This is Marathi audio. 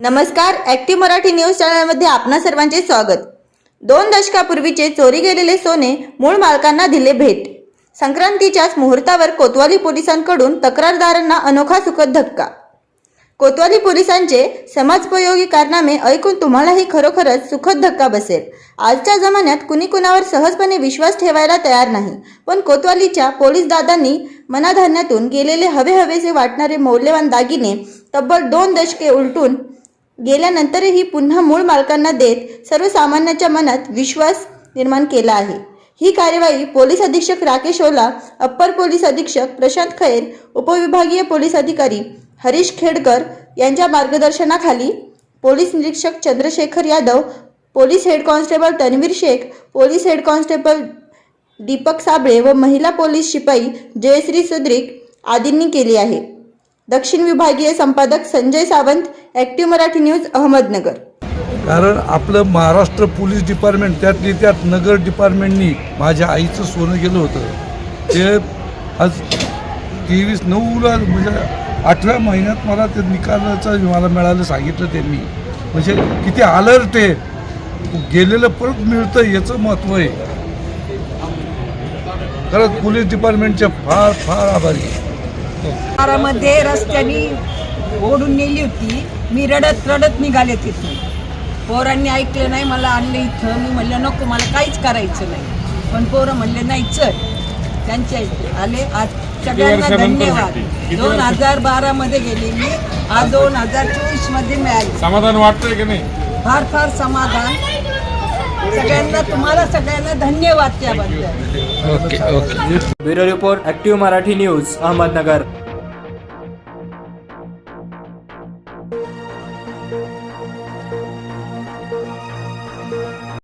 नमस्कार ऍक्टिव्ह मराठी न्यूज चॅनलमध्ये आपणा सर्वांचे स्वागत. दोन दशकापूर्वीचे चोरी गेलेले सोने मूळ मालकांना दिले भेट. संक्रांतीच्याच मुहूर्तावर कोतवाली पोलिसांकडून तक्रारदारांना अनोखा सुखद धक्का. कोतवाली पोलिसांचे समाजोपयोगी कारनामे ऐकून तुम्हालाही खरोखरच सुखद धक्का बसेल. आजच्या जमान्यात कुणी कुणावर सहजपणे विश्वास ठेवायला तयार नाही पण कोतवालीच्या पोलीस दादांनी मनाधान्यातून गेलेले हवे हवेसे वाटणारे मौल्यवान दागिने तब्बल दोन दशके उलटून गेल्यानंतरही पुन्हा मूळ मालकांना देत सर्वसामान्यांच्या मनात विश्वास निर्माण केला आहे. ही कार्यवाही पोलीस अधीक्षक राकेश ओला अप्पर पोलीस अधीक्षक प्रशांत खैर उपविभागीय पोलीस अधिकारी हरीश खेडकर यांच्या मार्गदर्शनाखाली पोलीस निरीक्षक Chandrashekhar Yadav police head constable Tanveer Shaikh police head constable Deepak Sable व महिला पोलीस शिपाई जयश्री सुद्रिक आदींनी केली आहे. दक्षिण विभागीय संपादक संजय सावंत ॲक्टिव्ह मराठी न्यूज अहमदनगर. कारण आपलं महाराष्ट्र पोलीस डिपार्टमेंट त्यातली त्यात नगर डिपार्टमेंटनी माझ्या आईचं सोनं गेलं होतं. ते आज तेवीस नऊला म्हणजे आठव्या महिन्यात मला ते निकालाचं मला मिळालं सांगितलं त्यांनी म्हणजे किती अलर्ट आहे. गेलेलं परत मिळतं याचं महत्त्व आहे. खरंच पोलीस डिपार्टमेंटचे फार फार आभारी. आहे दारामध्ये रस्त्याने ओढून नेली होती. मी रडत रडत निघाले तिथून. पोरांनी ऐकलं नाही मला आणलं इथं. मी म्हणलं नको मला काहीच करायचं नाही. पण पोरं म्हणले नाही चल. त्यांचे आले. आज सगळ्यांना धन्यवाद. दोन हजार बारामध्ये गेले मी आज दोन हजार चोवीसमध्ये मिळाली. समाधान वाटतंय की नाही? फार फार समाधान. सगळ्यांना तुम्हाला सगळ्यांना धन्यवाद त्याबद्दल. Bureau report active Marathi news Ahmednagar.